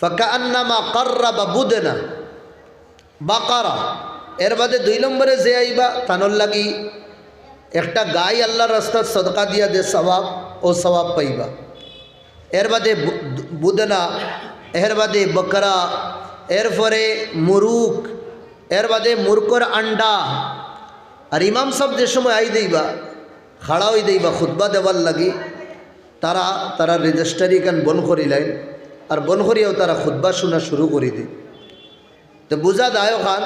ফাঁকা আন্নামা কার্রা বা বুদেনা। বাকারা। এর বাদে দুই নম্বরে যে আইবা, তানোর লাগি একটা গাই আল্লাহর রাস্তার সদকা দিয়া দে সবাব ও সবাব পাইবা। এর বাদে বুদনা, এর বাদে বকরা, এরপরে মুরুক এর বাদে মুরকর আন্ডা। আর ইমাম সব যে সময় আই দেইবা, খাড়া হই দেইবা, খুতবা দেওয়ার লাগি, তারা তারা রেজিস্টারি কান বন করিলেন? আর বন করিয়াও তারা খুতবা শোনা শুরু করে দিই তো বুঝা দায় খান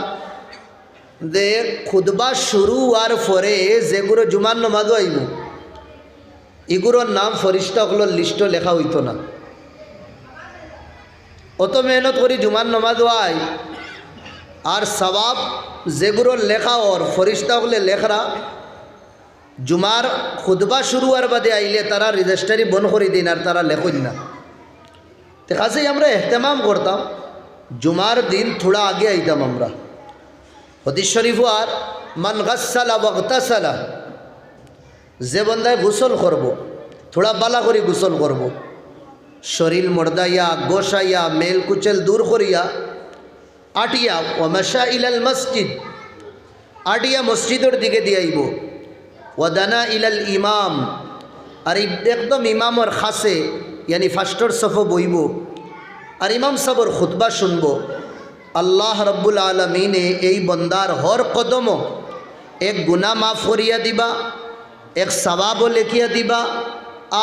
যে খুতবা শুরু হওয়ার পরে যেগুলো জুমার নমাজও আইব এগুলোর নাম ফরিস্তাগুলোর লিস্ট লেখা হইতো না। অত মেহনত করি জুমার নমাজও আই, আর সবাব যেগুলোর লেখা ওর ফরিস্তাগুলো লেখরা, জুমার খুদবা শুরু হওয়ার বাদে আইলে তারা রেজিস্টারি বন করে দিন আর তারা লেখইন না। কাছেই আমরা এহতেমাম করতাম। জুমার দিন থোড়া আগে আইতাম আমরা। হদিস শরীফ আর, মান গাসালা বক্তাসালা যে বন্দায় গোসল করব, থোড়া বালা করে গোসল করব। শরীর মর্দাইয়া, গোসাইয়া, মেল কুচেল দূর করিয়া আটিয়া ওমাশা ইলাল মসজিদ আটিয়া মসজিদের দিকে দিয়াইব ওয়াদানা ইলাল ইমাম আর একদম ইমামর খাসে, ইয়ানি ফার্স্টর সফ বইব আর ইমাম সাবর খুতবা শুনব। আল্লাহ রব্বুল আলমিনে এই বন্দার হর কদম এক গুনা মাফ করিয়া দিবা, এক সবাবও লেখিয়া দিবা,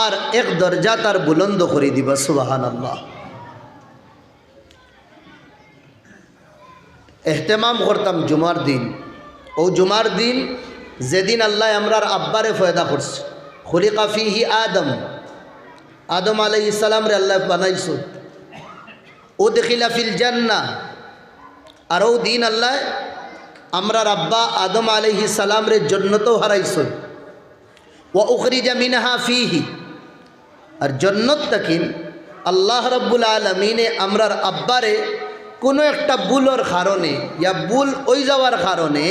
আর এক দরজা তার বুলন্দ করে দিবা সুবাহান আল্লাহ এহতেমাম করতাম জুমার দিন। ও জুমার দিন যেদিন আল্লাহ আমরার আব্বারে ফয়দা করছে। ফিহি আদম। আদম আলাই ইসালাম রে আল্লাহ বানাইছো। ও দেখিলা ফিল আর ও দিন আল্লাহ, আমরা আব্বা আদম আলাইহি সালাম রে জন্নতও হারাইছো। ও উখরিজা মিনহা ফিহি। আর জন্নত তাকিন, আল্লাহ রব্বুল আলমিনে আমরার আব্বারে কোনো একটা বুলর কারণে, ইয়া বুল ওই যাওয়ার কারণে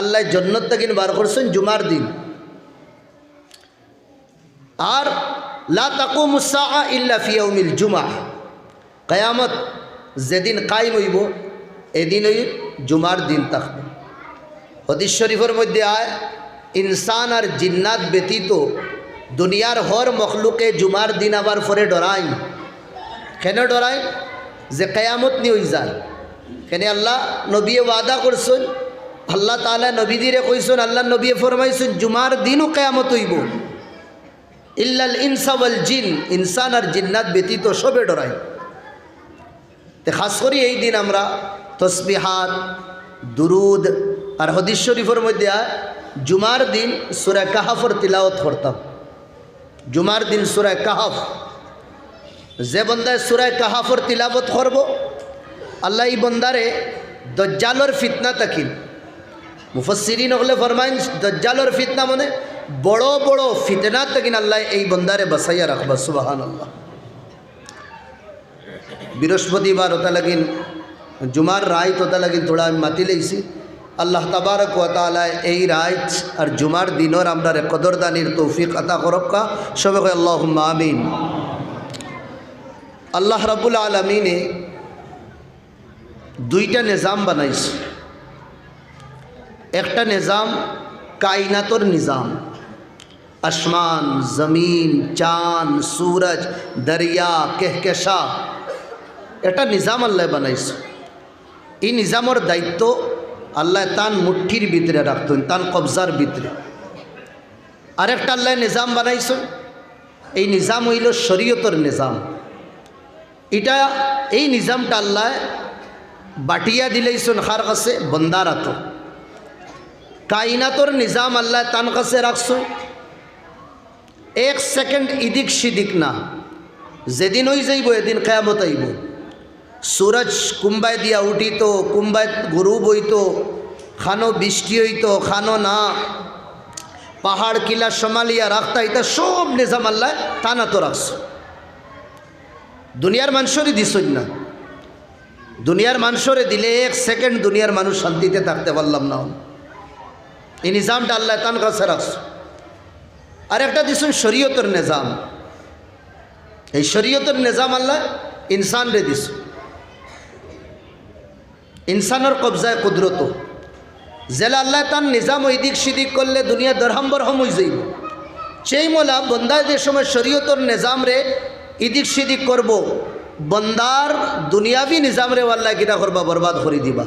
আল্লাহ জন্নত তাকিন বার করছেন জুমার দিন। আর লা তাকুম সাআ ইল্লা ফি ইয়াউমিল জুমা কয়ামত যেদিন কায়েম হইব, এদিন ওই জুমার দিন থাকবে। হদিস শরীফের মধ্যে আয়, ইনসান আর জিন্নাত ব্যতীত দুনিয়ার হর মখলুকে জুমার দিন আবার পরে ডরাই। কেন ডরাই? যে কেয়ামত নি হয়ে যায় কেন আল্লাহ নবীয়ে ওয়াদা করছেন, আল্লাহ তালা নবীদিরে কইসন আল্লাহ নবীয়ে ফরমাইছেন, জুমার দিনও কেয়ামত হইব। ইল্লাল ইনসাওয়াল জিন, ইনসান আর জিন্নাত ব্যতীত সবে ডরাই। তে খাস করি এই দিন আমরা তসবিহাত, দুরুদ আর হদিস শরীফের মধ্যে জুমার দিন সুরা কাহাফর তিলাওত করতাম। জুমার দিন সুরায় কাহাফ। যে বন্দায় সুরায় কাহাফর তিলাবত করব, আল্লাহ এই বন্দারে দজ্জালর ফিতনা তাকিন। মুফসিরিন হলে ফরমাইন, দজ্জালর ফিতনা মানে বড় বড় ফিতনা তাকিন আল্লাহ এই বন্দারে বসাইয়া রাখবা সুবাহান আল্লাহ বৃহস্পতিবার ওটা লাগিন, জুমার রায় তোতা লাগিন থোড়া আমি মাতি লইছি। আল্লাহ তাবারক ওয়া এই রাত আর জুমার দিনর আমরা কদরদানির তৌফিক আতা করক্কা সবে কয়, আল্লাহুম্মা আমিন। আল্লাহ রাব্বুল আলামিনে দুইটা নিজাম বানাইছে। একটা নিজাম কায়নাতর নিজাম। আসমান, জমিন, চাঁদ, সূরজ, দরিয়া, কেহকেশা। এটা নিজাম আল্লাহ বানাইছে। এই নিজামর দায়িত্ব আল্লাহ তান মুঠির ভিতরে রাখতেন তান কবজার ভিতরে আরেকটা আল্লাহ নিজাম বানাইছেন এই নিজাম হইল শরীয়তর নিজাম। এটা এই নিজামটা আল্লাহ বাটিয়া দিলেইছেন খার কাছে বন্দারাত কাইনাতর নিজাম আল্লাহ তান কাছে রাখছেন এক সেকেন্ড ইদিক সিদিক না। যেদিন ওই যাইব, এদিন কেয়ামত আইব সূরজ কুম্বায় দিয়া উঠিত, কুম্বায় গরু বইত, খানো বৃষ্টি হইত, খানো না। পাহাড়, কিলা সমালিয়া, রাখতা এটা সব নিজাম আল্লাহ টানা তো রাখছ দুনিয়ার মানুষরই দিছই না। দুনিয়ার মানুষরে দিলে এক সেকেন্ড দুনিয়ার মানুষ শান্তিতে থাকতে পারলাম না। এই নিজামটা আল্লাহ তান কাছে রাখছ আর একটা দিছুন শরীয়তর নিজাম। এই শরীয়তের নিজাম আল্লাহ ইনসান রে দিস ইনসানের কবজায় কুদরত। জেলা আল্লাহ তার নিজাম ওইদিক সিদিক করলে দুনিয়া দরহাম্বর হম হয়ে যাইব। সেই মোলা বন্দায় যে সময় শরীয়তর নিজাম রে ইদিক সিদিক করব, বন্দার দুনিয়াবি নিজাম রে আল্লাহ কিনা করবা, বরবাদ করে দিবা।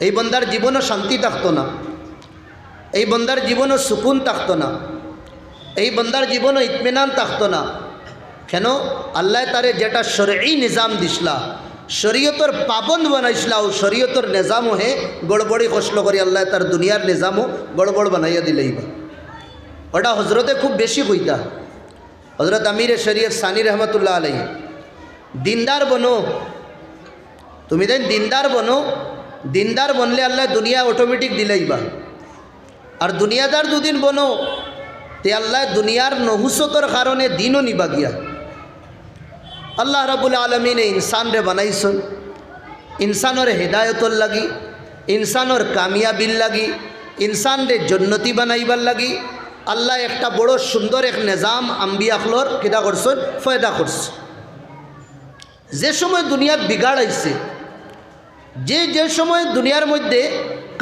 এই বন্দার জীবনও শান্তি থাকতো না। এই বন্দার জীবনও সুকুন থাকতো না। এই বন্দার জীবনও ইতমিনান থাকতো না। কেন? আল্লাহ তারে যেটা শরী নিজাম দিসলা শরীয়তর পাবন্দ বানাইছিলা ও শরীয়তর নিজামও হে, গড়বড়ি কষল করি আল্লাহ তার দুনিয়ার নিজামও গড়বড় বানাইয়া দিলেইবা ওটা হজরতে খুব বেশি কইতা। হজরত আমির শরীয়ত সানি রহমতুল্লাহ আলাই দিনদার বনো, তুমি দেন দিনদার বনো, দিনদার বনলে আল্লাহ দুনিয়া অটোমেটিক দিলেইবা আর দুনিয়াদার দুদিন বনো, তে আল্লাহ দুনিয়ার নহুসতর কারণে দিনও নিবা গিয়া। আল্লাহ রাবুল আলমিনে ইনসান রে বানাইছন। ইনসানর হেদায়তর লাগি, ইনসানর কামিয়াবির লাগি ইনসান রে জন্নতি বানাইবার লাগি। আল্লাহ একটা বড় সুন্দর এক নিজাম আম্বিয়াখলর কিতা করছেন, ফয়দা করছে। যে সময় দুনিয়ার বিগাড় আইছে, যে যে সময় দুনিয়ার মধ্যে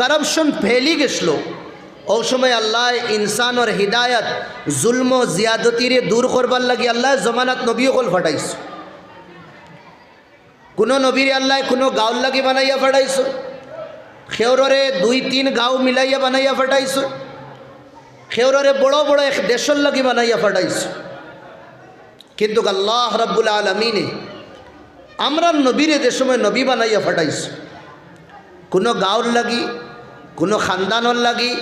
কারাপশন ফেলি গেছিল ও সময় আল্লাহ ইনসানর হৃদায়ত, জুলম, জিয়াদতিরে দূর করবার লাগি আল্লাহ জমানাত নবী অকল ফাটাইছে কোনো নবীর আল্লাহ কোনো গাঁওর লাগি বানাইয়া ফাটাইছো? খেউররে দুই, তিন গাঁও মিলাইয়া বানাইয়া ফাটাইছো? খেউররে বড় বড় এক দেশের লাগি বানাইয়া ফাটাইছো? কিন্তু আল্লাহ রব্বুল আলমিনে আমরা নবীরে যে সময় নবী বানাইয়া ফাটাইছো, কোনো গাঁওর লাগি, কোনো খানদানর লাগি,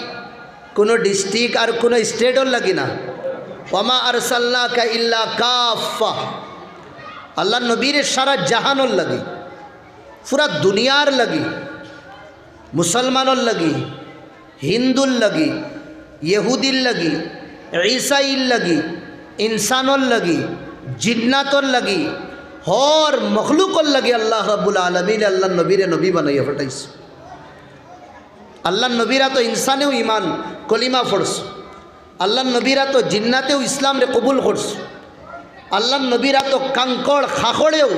কোনো ডিস্ট্রিক্ট আর কোনো স্টেটর লাগি না। ওমা আরসাল্লা কা ইল্লা কাফা আল্লাহ নবীর সারা জাহানোর লাগি, পুরা দুনিয়ার লাগি, মুসলমানর লাগি, হিন্দুর লাগি, ইহুদির লাগি, ঈসাইর লাগি, ইনসানর লাগি, জিন্নাতর লাগি, হর মখলুকর লাগি আল্লাহ রাবুল আলমিন আল্লাহ নবীরে নবী বানাইয়া ফাটাইছে আল্লাহ নবীরা তো ইনসানেও ইমান কলিমা ফোরস আল্লাহ নবীরা তো জিন্নাতেও ইসলাম রে কবুল করছে। আল্লাহ নবীরা তো কাঙ্কড় খাখড়েও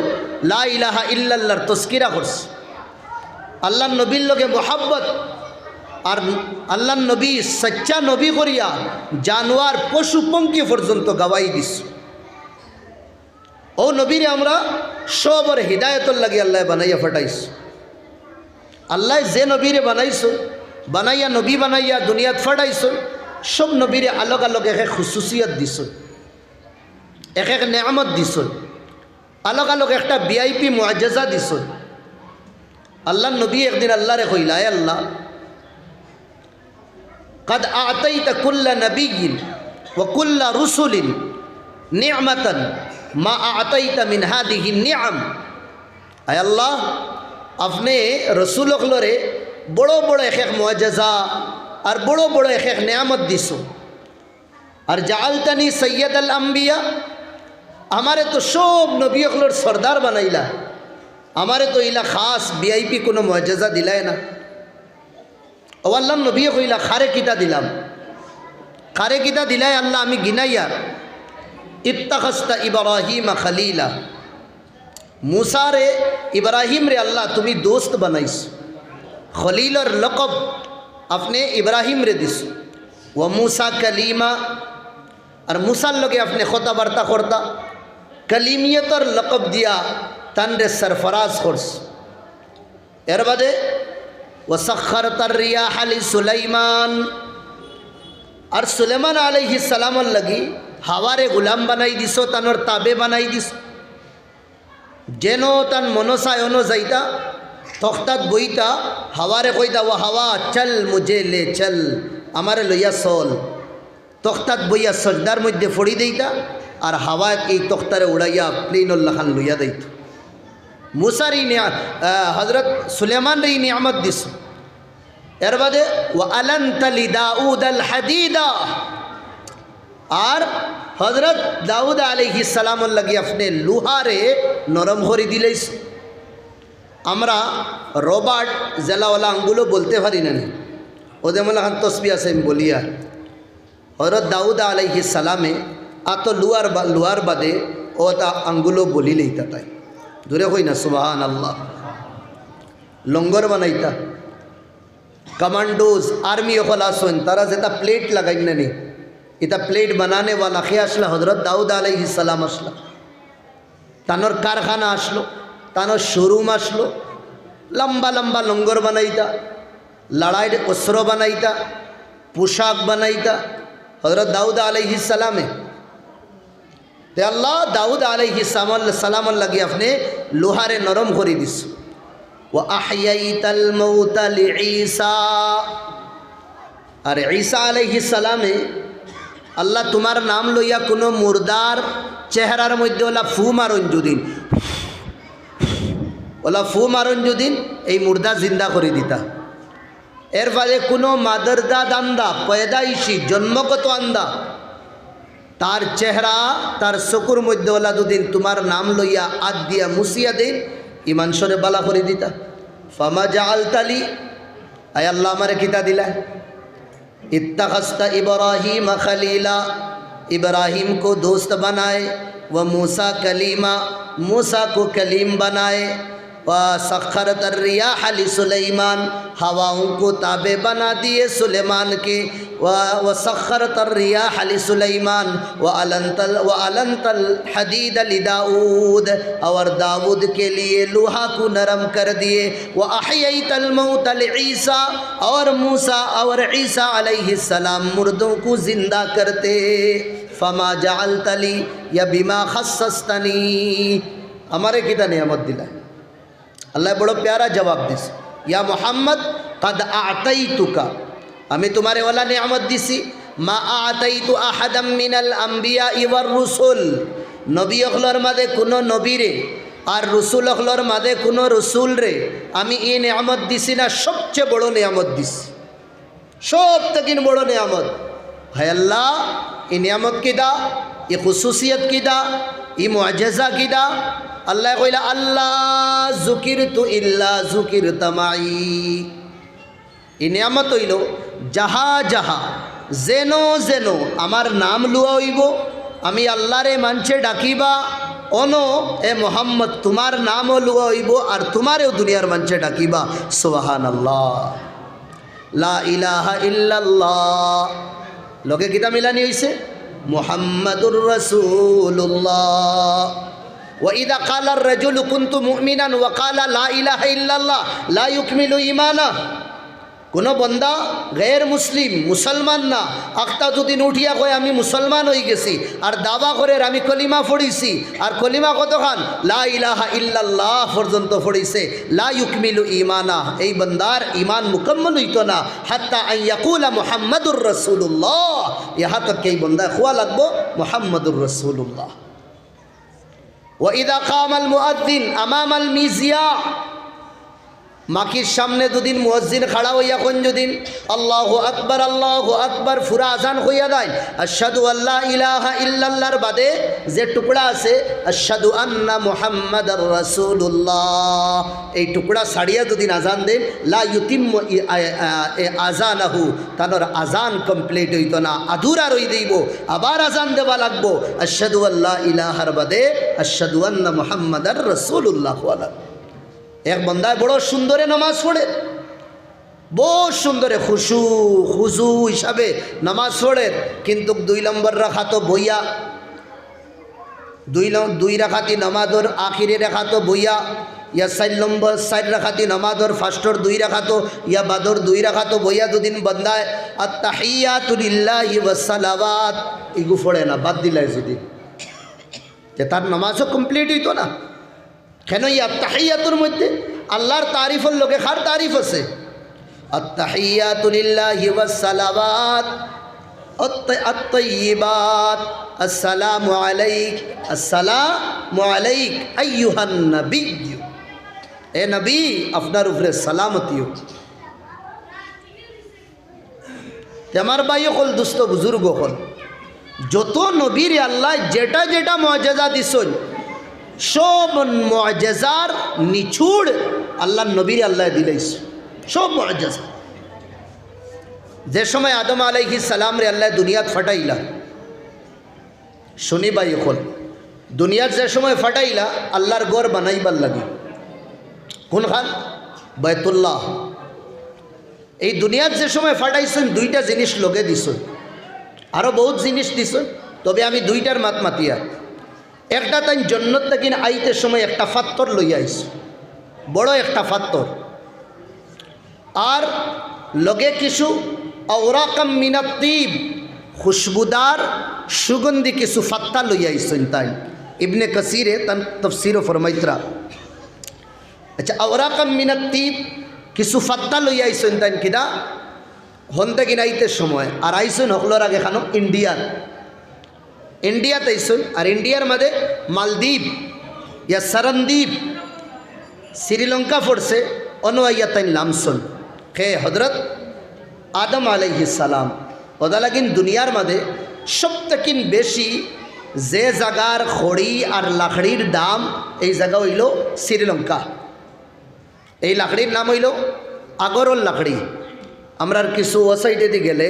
লা ইলাহা তস্কিরা করছে। আল্লাহ নবীর লোকে মোহাব্বত আর আল্লাহ নবী সচ্চা নবী করিয়া জানোয়ার পশু পঙ্কি পর্যন্ত গাওয়াই দিস ও নবীরে আমরা সবর হৃদায়তর লাগি আল্লাহ বানাইয়া ফাটাইছ। আল্লাহ যে নবীরে বানাইছ, বানাইয়া নবী বানাইয়া দুনিয়াত ফাটাইছ, সব নবীরে আলোক আলোক এক খুসুসিয়ত দিছ। এক এক নেয়ামত দিছ আলোক আলোক একটা ভিআইপি মুআজা দিছ আল্লাহ নবী একদিন আল্লাহরে কইলা এ আল্লাহ قد أعطيت كل نبي وكل رسل نعمة ما أعطيت من هذه النعم আয় আল্লাহ আপনি রসুল অকলরে বড় বড় এক এক মুআজা আর বড় বড় এক এক নেয়ামত দিছ আর জালতানি সৈয়দ আল আম্বিয়া আমারে তো সব নবী অকলর সর্দার বানাইলা। আমারে তো ইলা খাস ভিআইপি কোনো মর্যাদা দিলাই না। ও আল্লাহ, নবী কইলা খারে কিতা দিলাম? খারে কিতা দিলাই আল্লাহ, আমি গিনাইয়ার ইত্তাখাস্তা ইব্রাহিম খালিলা। মুসারে ইব্রাহিম রে আল্লাহ, তুমি দোস্ত বানাইস খলিলর লকব আপনি ইব্রাহিম রে দিস ও মুসা কলিমা, আর মুসার লগে আপনি কথাবার্তা করতা। কলিমিয়তর লকব দিয়া তানরে সরফরাজ করস। এর বাদে ও সখর তরিয়া আলি সুলাইমান। আর সুলেমান আলহি সালামর লাগি হাওয়ারে গুলাম বানাই দিস তানোর তাবে বানাই দিস। যেন তান মনসায় অন যাইতা, তখতাত বইতা, হাওয়ারে কইতা ও হাওয়া, চল মুজে লে, চল, আমারে লইয়া চল। তখতাত বইয়া সজদার মধ্যে ফড়ি দেইতা আর হাওয়া এই তখতারে উড়াইয়া প্লেনল্লাখান লইয়া দিত মুসার ই হজরত সুলেমান রে নিয়ামত দিস এর বাদে ও আলন্তলি দাউদ আল হাদিদা। আর হজরত দাউদ আলহি সালামর লাগি আপনি লুহারে নরম হরি দিলেইস আমরা রবার্ট জেলাওয়ালা আঙ্গুলো বলতে পারি না ওদের মনে হান তসবি আছে, আমি বলি আর। হজরত দাউদ আলহি সালামে আত লুয়ার বা লুয়ার বাদে ও তা আঙ্গুলো বলিলেই তাই। দূরে হই না সুবাহান আল্লাহ লঙ্গর বানাইতা। কমান্ডোজ, আর্মি অকল আসন, তারা যেটা প্লেট লাগাইন না নি। এটা প্লেট বানানে ওয়ালা খে আসলা হজরত দাউদ আলাইহি সালাম আসলা। তানোর কারখানা আসলো, তানোর শোরুম আসলো। লম্বা লম্বা লঙ্গর বানাইতা, লড়াইয়ের অস্ত্র বানাইতা, পোশাক বানাইতা। হজরত দাউদ আলাইহি সালামে তে আল্লাহ, দাউদ আলাইহি সালাম লাগি আপনি লোহারে নরম করে দিস। ও আহিয়াইতাল মৌতাল ঈসা আর ঈসা আলাইহি সালামে আল্লাহ তোমার নাম লইয়া কোনো মুর্দার চেহারার মধ্যে ওলা ফু মারন যদিন। ওলা ফু মারন যদিন, এই মুর্দা জিন্দা করে দিতা। এর ফলে কোনো মাদারদাদ আন্দা পয়দাইশি, জন্মগত আন্দা তার চেহারা, তার চকুর মধ্যে ওলা দুদিন তোমার নাম লইয়া আদ দিয়া মুসিয়া দিন। ইমান সরে বালা করে দিতা। ফামা জা আলতালি আয় আল্লাহ আমারে কিতা দিলা? ইত্তাহাস্তা ইব্রাহিম খালিলা। ইব্রাহিম কো দোস্ত বানায়। ও মূসা কলিমা। মূসা কো কলিম বানায়। सखर तर्रिया हली सुलेमान हवाओं को ताबे बना दिए सुलेमान के व व सखर तर्रिया हली सुलेमान व अलंतल व अलंतल हदीद अली दाऊद और दाऊद के लिए लोहा को नरम कर दिए व अहियतल मौतल ईसा और मूसा और ईसा अलैहिस्सलाम मुर्दों को जिंदा करते फमा जाल तली या बिमा खसस्तनी हमारे किता नियामत दिला আল্লাহ বড় প্যারা জবাব দিস ইয়া মোহাম্মদ, কাদ আতাই তুকা আমি তোমারে ওলা নিয়ামত দিছি, মা আতাই তু আহাদাম মিনাল আম্বিয়া ইওয়ার রুসুল। নবী অখলর মাঝে কোনো নবীরে আর রসুল অখলর মাঝে কোনো রসুল রে, আমি এই নিয়ামত দিছি না, সবচেয়ে বড় নিয়ামত দিছি। সব থেকে বড় নিয়ামত। হায় আল্লাহ, এই নিয়ামত কিদা এই খুসুসিয়ত কিদা ই মুআজেজা কিদা আল্লাহ কইলা আল্লাহ জুকির তু ইল্লা জুকির তামাই ই নিয়ামত হইল, যাহা যাহা, যেন যেন আমার নাম লুয়া হইব, আমি আল্লাহরে মানছে ডাকিবা, অন এ মোহাম্মদ, তোমার নামও লুয়া হইব আর তোমারেও দুনিয়ার মানছে ডাকিবা সোহান আল্লাহ লা ইলাহা ইল্লাল্লাহ। লোকে কিতা মিলানি হইছে? মুহাম্মাদুর রাসূলুল্লাহ। ওয়াইদা কালার রাজুল কুন্তু মুমিনান ওয়াকালা লা ইলাহা ইল্লাল্লাহ, লা ইউকমিলু ইমানা কোনো বন্দা গের মুসলিম, মুসলমান না। আখতা যদি উঠিয়া কয়ে, আমি মুসলমান হয়ে গেছি। আর দাবা করে আমি কলিমা ফড়িছি আর কলিমা কতখান? লা ইলাহা ইল্লাল্লাহ পর্যন্ত ফড়িছে লা ইউকমিলু ইমানা এই বন্দার ইমান মুকম্মল হইত না। হাত্তা আইয়াকুলা মোহাম্মদুর রসুল্লাহ ইহা তক এই বন্দা? খোয়া লাগবো? মোহাম্মদুর রসুল্লাহ ওয়াইদা কামাল মুআদ্দিন আমামাল মিজিয়া মাকির সামনে দুদিন মুয়াজ্জিন খাড়া হইয়া কোন যদিন আল্লাহ আকবর আল্লাহ আকবর, ফুরা আজান হইয়া দেয় আশাদু আল্লাহ ইলাহা ইল্লাল্লাহর বাদে যে টুকরা আছে আশাদু আন্না মুহাম্মদ রাসূলুল্লাহ। এই টুকরা ছাড়িয়া দুদিন আজান দেন। লা ইউতিম আজান আহু তানোর আজান কমপ্লিট হইত না। আধুরা রই দিব আবার আজান দেওয়া লাগবো। আশাদু আল্লাহ ইলাহার বাদে আশাদু আন্না মুহাম্মদ রসুল্লাহ আলাহ এক বন্দায় বড় সুন্দরে নামাজ পড়ে। বহু সুন্দরে খুশু, খুজু হিসাবে নামাজ পড়ে, কিন্তু দুই নম্বর রাখা তো বইয়া। দুই দুই রাখাতি নামাজর আখিরে রেখা তো বইয়া। ইয়া চার নম্বর, চার রাখাতি নামাজর ফার্স্টর দুই রাখাতো, ইয়া বাদর দুই রাখাতো বইয়া দুদিন বন্দায়। আর তাহিয়া তুলিল্লাহি ওয়াসালাবাত ইগু ফোড়ে না, বাদ দিলাই যদি। তার নামাজও কমপ্লিট হইতো না। কেন এই আত্মাহিয়াতুর মধ্যে? আল্লাহর তারিফের লোকে খার তারিফ আছে? আলাইক। নবী এ নবী, আপনার উপরে সালামতি আমার ভাই হল দুস্থ বুজুর্গ হল যত নবীর আল্লাহ যেটা যেটা মজেজা দিছন সব মজেজার নিছুড় আল্লাহ নবীর আল্লাহ দিলাইস সব মজেজা যে সময় আদম আলাইহি সালাম রে আল্লাহ দুনিয়াত ফাটাইলা, শুনি বাই হল দুনিয়াত যে সময় ফাটাইলা, আল্লাহর গড় বানাইবার লাগে। কোন খান? বয়তুল্লাহ এই দুনিয়ার যে সময় ফাটাইছেন, দুইটা জিনিস লোকে দিছ। আরও বহুত জিনিস দিছ, তবে আমি দুইটার মাত মাতিয়া একটা তাই জন্নত তাকিন আইতে সময় একটা ফাত্তর লইয়া আইস বড় একটা ফাত্তর। আর লগে কিছু অওরাকাম মিনাত্তিব খুশবুদার, সুগন্ধি কিছু ফাত্তা লইয়া আইসেন তাই। ইবনে কাসিরে তান তফসির ফরমাইত্রা। আচ্ছা অওরাকাম মিনাত্তিব কিছু ফাত্তা লইয়া আইসেন তাই কিনা? হন্তে কিনাইতে সময়। আর আইসেন হকলোর আগে খানো ইন্ডিয়ার ইন্ডিয়াতে আইসেন আর ইন্ডিয়ার মাঝে মালদ্বীপ, ইয়া সরনদ্বীপ শ্রীলঙ্কা অনুয়াইয়া তাই লামসন। হে হজরত আদম আলাইহি সালাম ওদা লাগিন দুনিয়ার মাঝে সবথেকিন বেশি যে জাগার খড়ি আর লাকড়ির দাম এই জায়গা হইল শ্রীলঙ্কা। এই লাকড়ির নাম হইল আগরল লাকড়ি। আমরার কিছু ও সাইডে গেলে,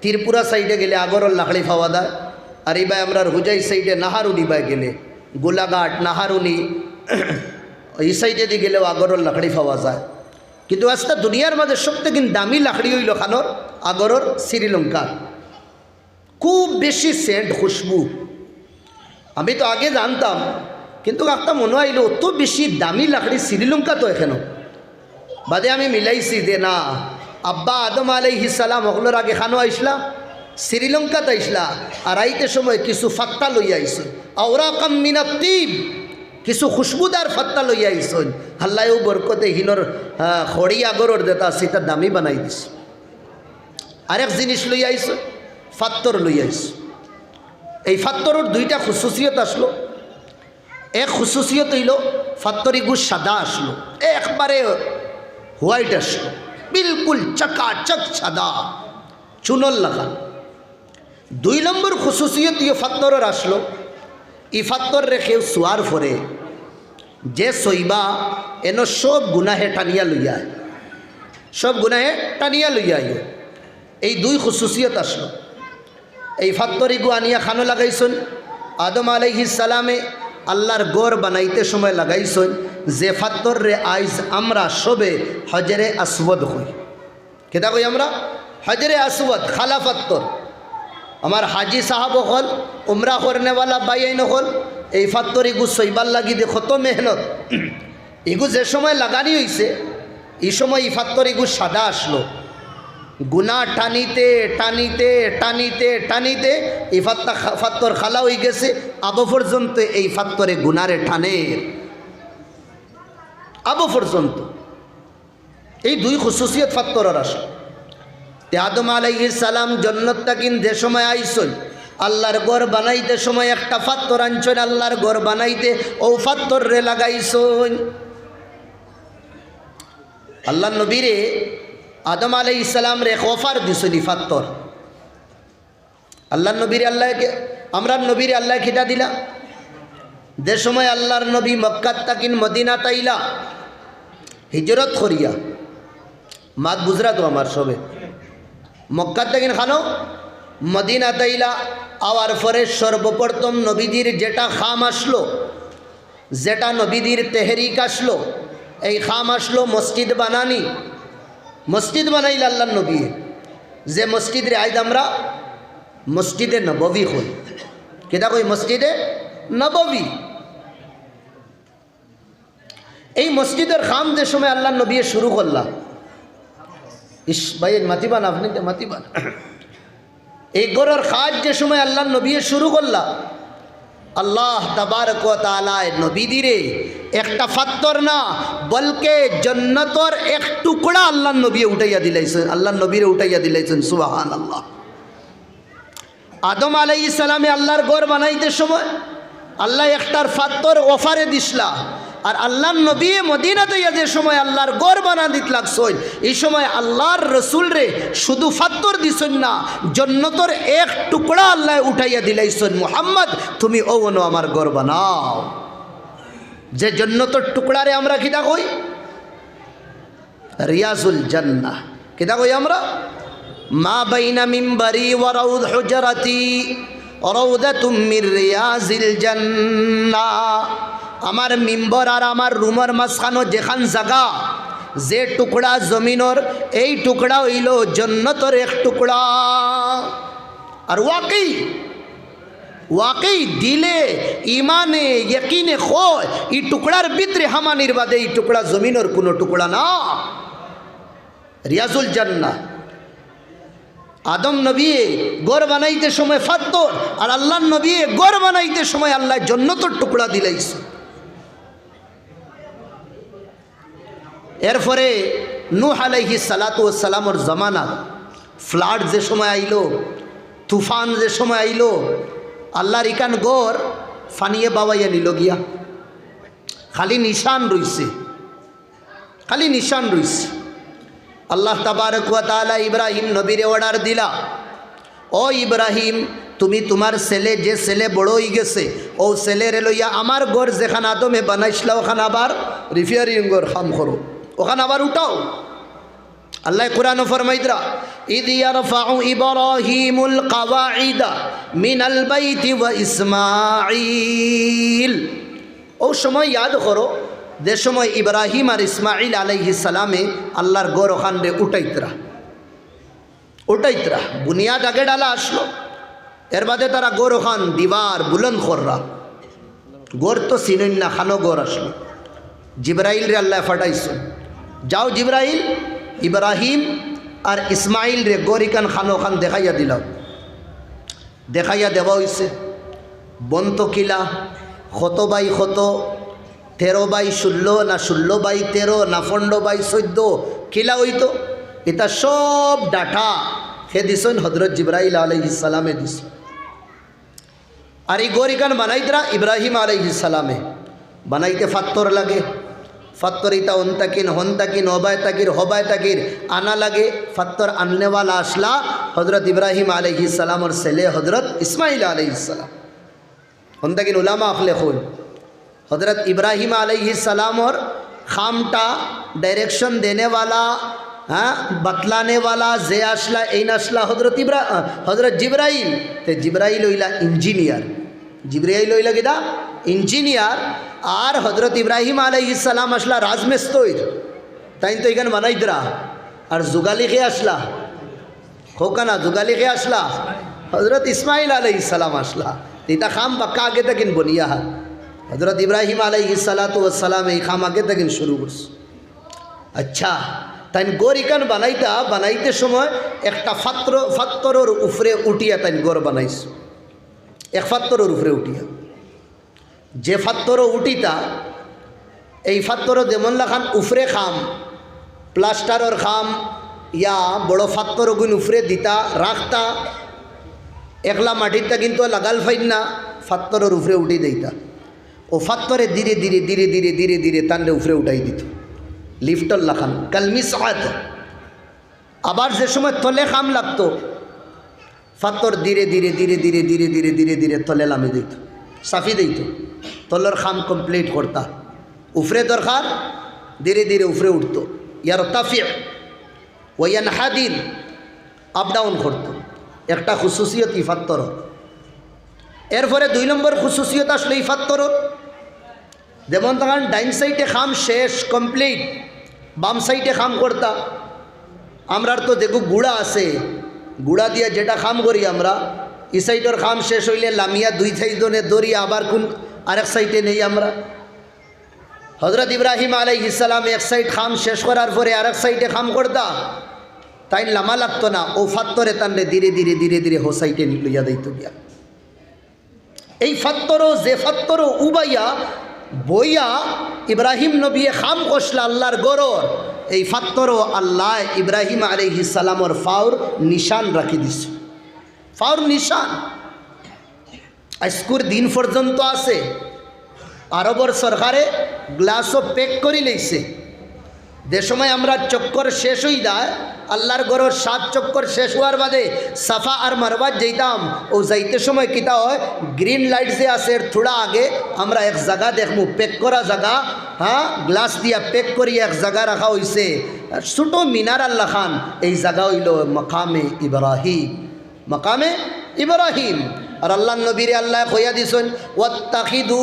ত্রিপুরা সাইডে গেলে আগরল লাকড়ি পাওয়া যায়। আর ইবাই আমরা হুজাই সাইডে নাহারুনি বাই গেলে, গোলাঘাট, নাহারুনি, এই সাইডে দিয়ে গেলেও আগরর লাকড়ি পাওয়া যায়। কিন্তু আজকে দুনিয়ার মাঝে সবথেকে দামি লাকড়ি হইল খানোর আগরর শ্রীলঙ্কার। খুব বেশি সেন্ট খুশবু। আমি তো আগে জানতাম, কিন্তু একটা মনে হইল, অত বেশি দামি লাকড়ি শ্রীলঙ্কা তো এখানে। বাদে আমি মিলাইছি যে না, আব্বা আদম আলাইহিসালাম হকলোর আগে খানো আইসলা শ্রীলঙ্কাতে আইসলা, আর আইতে সময় কিছু ফাত্তা লইয়া আইসে আওরা কাম মিনাত্তিব কিছু খুশবুদার ফাত্তা লইয়া আইসন। হাল্লায়ও বরকতে হিনর খড়ি আগরর দেতা সেটা দামি বানাই দিস। আরেক জিনিস লইয়া আইস ফাত্তর লইয়া আইস এই ফাত্তরের দুইটা খুশুসিয়ত আসলো। এক খুশুসিয়ত হইল, ফাত্তরি গুড় সাদা আসলো। একবারে হোয়াইট আসলো। বিলকুল চকাচক সাদা। চুনল লাগা। দুই নম্বর খুশুসিয়ত ইয়ে ফাত্তরের আসলো। ই ফাত্তর রেখে সোয়ার ফরে। যে সইবা, এন সব গুনাহে টানিয়া লইয়া সব গুনাহে টানিয়া লইয়া আইও এই দুই খুশুসিয়ত আসলো। এই ফাত্তরি গু আনিয়া খানো লাগাইছন আদম আলাইহিস সালামে আল্লাহর গড় বানাইতে সময় লাগাইছন যে ফাত্তর রে আইজ আমরা সবে হজরে আসবদ হই। কেটা কই আমরা? হজরে আসবদ খালা ফাত্তর। আমার হাজি সাহাব হল, উমরা করনেওয়ালা বাইন হল, এই ফাত্তর ইগু সইবার লাগি দে কত মেহনত। ইগু যে সময় লাগানি হইছে, এই সময় এই ফাত্তর ইগু সাদা আসলো। গুনা টানিতে টানিতে টানিতে টানিতে এই ফাত্তা ফাত্তর খালা হয়ে গেছে, আবো পর্যন্ত এই ফাত্তরে গুনারে টানে আবো পর্যন্ত। এই দুই খুশুসিয়ত ফাত্তরের আসলো। আদম আলাইহিস সালাম জন্নত তাকিন যে সময় আইসই, আল্লাহর গড় বানাইতে সময় একটা ফাত্তর আনছন আল্লাহর গড় বানাইতে ও ফাত্তর রে লাগাইছন আল্লাহ নবীরে আদম আলাই ইসলাম রে অফার দিছনি ফাত্তর। আল্লাহ নবীর আল্লাহকে, আমরা নবীর আল্লাহ খিটা দিলা। যে সময় আল্লাহর নবী মক্কাত তাকিন মদিনা তাইলা হিজরত করিয়া। মাত বুঝরা তো আমার সবে। মক্কাত তাকিন খানো? মদিনা তাইলা আওয়ার পরে সর্বপ্রথম নবীদির যেটা খাম আসলো, যেটা নবীদের তেহরিক আসলো, এই খাম আসলো মসজিদ বানানি। মসজিদ বানাইল আল্লাহ নবী। যে মসজিদ রে আইদ আমরা মসজিদে নববী হই কেটা কই মসজিদে? নববী। এই মসজিদের খাম যে সময় আল্লাহ নবী শুরু করলাম ইস, ভাই মাতিবান আপনি মাতিবান এই গরর খাজ যে সময় আল্লাহ নবী শুরু করলাম আল্লাহ তবারক তালায় নবী দিরে একটা ফাত্তর না, বলকে জন্নতর এক টুকরা আল্লাহ নবী উঠাইয়া দিলাইছেন আল্লাহ নবীরে উঠাইয়া দিলাইছেন সুবাহান আল্লাহ আদম আলাই ইসলামে আল্লাহর গড় বানাইতে সময় আল্লাহ একটার ফাত্তর অফারে দিসলা আর আল্লাহর নবী মদিনাতে যে সময় আল্লাহর গড় বানা দিত লাগছই এই সময় আল্লাহর রসুল রে শুধু ফাত্তর দিছন না, জন্নতর এক টুকরা আল্লাহ উঠাইয়া দিলাইছন মুহাম্মদ, তুমি ও অনো আমার গড় বানাও। যে জন্নতর টুকরারে আমরা কিতা কই? রিয়াজুল জান্নাহ। কিতা কই আমরা? মা বাইনা মিম্বারি ওয়া রাউদ হুজরাতি, রাউদাতুম মির রিয়াজিল জান্নাহ। আমার মিম্বর আর আমার রুমের মাঝখানো যেখান জাগা, যে টুকরা জমিনর, এই টুকরা হইল জন্নতর এক টুকরা। আর ওয়াকেই ওয়াকেই দিলে ইমানে ইয়কিনে হয় এই টুকরার ভিতরে হামানির বাদে এই টুকরা জমিনের কোনো টুকরা না। রিয়াজুল জান্না আদম নবী গড় বানাইতে সময় ফাত্তর, আর আল্লাহ নবী গড় বানাইতে সময় আল্লাহ জন্নতর টুকরা দিলাইছে। এরপরে নূহ আলাইহি সালাতু সালামর জমানা, ফ্লাড যে সময় আইলো, তুফান যে সময় আইলো, আল্লাহর ইকান গড় ফানিয়ে বাবাইয়া নিল গিয়া। খালি নিশান রইছে। খালি নিশান রইছে। আল্লাহ তাবারক ওয়া তাআলা ইব্রাহিম নবীরে অর্ডার দিলা, ও ইব্রাহিম, তুমি তোমার ছেলে, যে ছেলে বড় হয়ে গেছে, ও ছেলেরে লইয়া আমার গড় যেখানে আদমে বানাইছিলা, ওখানে আবার রিফিয়ারিং গড় খাম করো। ওখানে আবার উঠাও। আল্লাহ কোরআন ফরমাইদরা ইদ ইয়ারফাউ ইব্রাহিমুল কাওয়াইদা মিনাল বাইতি ওয়া ইসমাঈল। ও সময় ইয়াদ করো, যে সময় ইব্রাহিম আর ইসমাইল আলাইহিস সালামে আল্লাহর গড় ওখান উঠাইতরা। উঠাইতরা, বুনিয়াদ আগে ডালা আসলো। এর বাদে তারা গড় ওখান দিবার বুলন কররা গড় তো সিনইন না, খানো গড় আসলো। জিব্রাইল রে আল্লাহ ফাটাইছো যাও জিব্রাইল, ইব্রাহিম আর ইসমাইল রে গরিকান খানো খান দেখাইয়া দিল দেখাইয়া দেওয়া হইছে। বন্ত কিলা শত বাই শত তেরো বাই ষোলো না ষোলো বাই তেরো না পনেরো বাই চৈদ্দ, কিলা হইতো। এটা সব ডাটা হে দিছেন হজরত জিব্রাইল আলাইহিস সালামে দিছ। আর এই গরিকান বানাইতরা ইব্রাহিম আলাইহিস সালামে। বানাইতে ফাত্তর লাগে। ফত্তরিতা ওন তাকিন হন তাকিন ওবায় তাকির হবায় তাকির আনা লাগে। ফাত্তর আননেওয়ালা আসলা হজরত ইব্রাহিম আলহি সালামর ছেলে হজরত ইসমাইল আলহিসাম হন্তাকিন উলামা আখলে খুল হজরত ইব্রাহিম আলহি সালামর খামটা ডাইরেকশন দেনেওয়ালা হ্যাঁ বাতলানেওয়ালা, যে আসলা, এই নাসলা হজরত ইব্রা হজরত জিব্রাইল। তে জিব্রাইল ওইলা ইঞ্জিনিয়ার। জিব্রাইল ওইলা কিদা ইঞ্জিনিয়ার আর হজরত ইব্রাহিম আলাইহিস সালাম আসলা রাজমেস্তৈর তাই তো এখানে বানাইদরা আর জুগালি আসলা। হোকানা জুগালি আসলা। হজরত ইসমাইল আলাইহিস সালাম আসলা। এটা খাম বাক্কা আগে তকিন বনিয়া হজরত ইব্রাহিম আলাইহিস সালাতু ওয়াস সালাম এই খাম আগে তকিন শুরু করছে। আচ্ছা তাই গরিকান বানাইতা, বানাইতে সময় একটা ফাত্র ফাত্তরের উপরে উঠিয়া তাই গড় বানাইছে। এক ফাত্তরের উপরে উঠিয়া। যে ফাত্তর উঠিতা এই ফাত্তর যেমন লাখান উফরে খাম প্লাস্টারর খাম ইয়া বড় ফাত্তর গুণ উফরে দিতা রাখতা একলা মাটিরটা কিন্তু লাগাল ফাইন না ফাত্তরের উপরে উঠে দিতা ও ফাত্তরে ধীরে ধীরে ধীরে ধীরে ধীরে ধীরে তানরে উফরে উঠাই দিত লিফটর লাখান কালমি সাহাত আবার যে সময় তলে খাম লাগতো ফাত্তর ধীরে ধীরে ধীরে ধীরে ধীরে ধীরে ধীরে ধীরে তলে লামে দিত সাফি দিত তলর খাম কমপ্লিট করতা। উফরে দরকার, ধীরে ধীরে উফরে উঠতো। ইয়ার তাফিয়া ওয়ান হাদির আপ ডাউন করতো। একটা খুশুসিয়ত ইফাত্তর এরপরে দুই নম্বর খুশুসিয়ত আসলো ইফাত্তর। যেমন তখন ডাইন সাইডে খাম শেষ কমপ্লিট বাম সাইডে খাম করতা। আমরার তো দেখো গুড়া আছে। গুড়া দিয়ে যেটা খাম করি আমরা ই সাইডের খাম শেষ হইলে লামিয়া দুই সাইডনে দড়ি আবার কোন আরেক সাইডে নেই আমরা। হজরত ইব্রাহিম আলাই ইসালাম এক সাইড খাম শেষ করার পরে আরেক সাইডে খাম করতা তাই লামা লাগতো না ও ফাত্তরে তানলে ধীরে ধীরে ধীরে ধীরে হো সাইডে লইয়া দিত গিয়া। এই ফাত্তরও যে ফাত্তরও উবাইয়া বইয়া ইব্রাহিম নবী খাম কষলা আল্লাহর গরর, এই ফাত্তরও আল্লাহ ইব্রাহিম আলহি সালামর ফাউর নিশান রাখি দিছে। ফাউর নিশান। আজকুর দিন পর্যন্ত আছে। আরবর সরকারে গ্লাসও পেক করে লইছে। যে সময় আমরা চক্কর শেষ হই যায় আল্লাহর গরর সাত চক্কর শেষ হওয়ার বাদে সাফা আর মারবার যাইতাম। ও যাইতে সময় কিতা হয়? গ্রিন লাইট যে আছে থোড়া আগে আমরা এক জায়গা দেখমু পেক করা জায়গা হ্যাঁ? গ্লাস দিয়া পেক করি এক জায়গা রাখা আর ছোটো মিনার আল্লাহ খান, এই জায়গা হইল মকামে ইব্রাহিম। মকামে ইব্রাহিম। আর আল্লাহ নবীরে আল্লাহ কইয়া দিছেন, ওয়াত্তাখিদু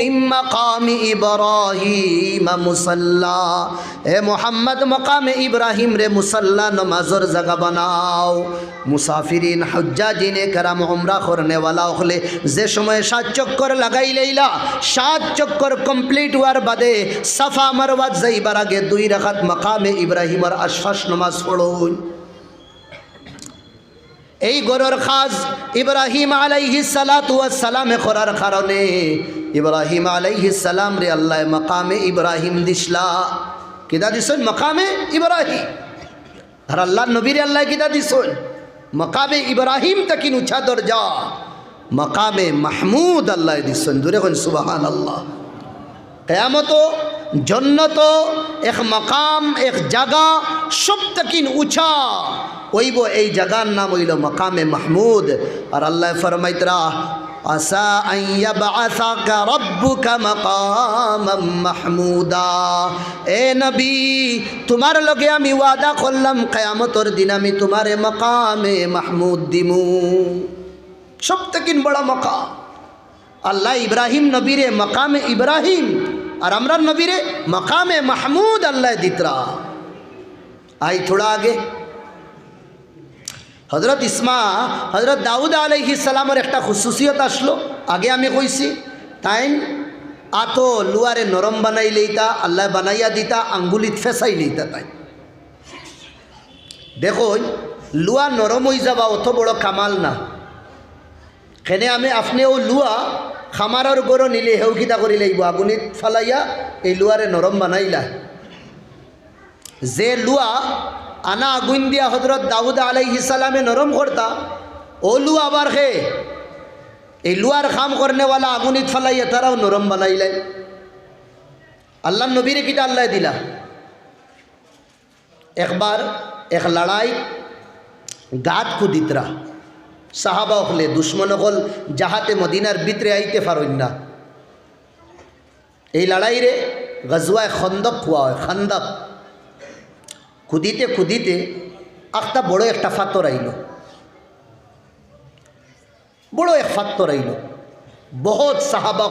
মিন মাকামি ইব্রাহিম মুসাল্লা। হে মোহাম্মদ, মকামে ইব্রাহিম রে মুসাল্লা নমাজর জায়গা বানাও। মুসাফিরিন, হজ্জাজিনে কারাম উমরা করনেওয়ালা হলে যে সময় সাত চক্কর লাগাই লইলা, সাত চক্কর কমপ্লিট হওয়ার বাদে সাফা মারওয়াত যাইবার আগে দুই রাখাত মকামে ইব্রাহিমর আশফাস নমাজ পড়ুন। এই গরর খাস ইব্রাহিম আলাইহি সালাতু সালামে করার কারণে ইব্রাহিম আলাইহি সালাম রে আল্লাহ মকামে ইব্রাহিম দিসলা। কিদা দিছেন মকামে ইব্রাহিম। আর আল্লাহ নবীর আল্লাহ কিদা দিছেন মকামে ইব্রাহিম তাকিন উঁচা দরজা। মকামে মাহমুদ আল্লাহ দিছেন দূরে কোন সুবাহান আল্লাহ কেয়ামত, জন্নত, এক মকাম, এক জাগা সব তকিন উঁচা। ওইব এই জাগার নাম হইল মকামে মাহমুদ। আর আল্লাহ ফরমাইতরা আসা আইয়াবাসাকা রব্বুকা মাকামাম মাহমুদা। এ নবী, তোমার লগে আমি ওয়াদা করলাম, কেয়ামতর দিন আমি তোমারে মকামে মাহমুদ দিমু। সব তকিন বড় মকাম? আল্লাহ ইব্রাহিম নবীরে মকামে ইব্রাহিম, আর আমরা নবীরে মকামে মাহমুদ আল্লাহ দিতরা। আই থোড়া আগে। হজরত ইসমা হজরত দাউদ আলহি সালামের একটা খুশুসিয়ত আসলো। আগে আমি কইছি তাই আতো লুয়ারে নরম বানাই লইতা, আল্লাহ বানাইয়া দিতা, আঙ্গুলিত ফেসাই লইতা তাই। দেখো, লুয়া নরম হয়ে যাবা অত বড় কামাল না। খেনে আমি আপনি ও লুয়া খামাৰৰ গৰু নিলে সেউকিতা কৰি লাগিব আগুনিত ফালাইয়া এই লুৱাৰে নৰম বানাইলা। যে লুয়া আনা আগুন দিয়া হজরত দাউদ আলাইহি সালামে নরম করতা, ও লুয়া আবার খে এই লুয়ার খাম করনেওয়ালা আগুনিত ফালাইয়া তারাও নরম বানাইলাই আল্লাহ নবীরে কিটা আল্লাহ দিলা? একবার এক লড়াই গাত কুদিতরা। সাহাবা হলে দুশ্মন হল যাহাতে মদিনার ভিতরে আইতে পারেন না। এই লড়াইরে গজওয়ায় খন্দক খুয়া হয়, খন্দক। খুদিতে খুদিতে একটা বড় একটা ফাতর আইল। বড় এক ফাতর আইল। বহুত সাহাবা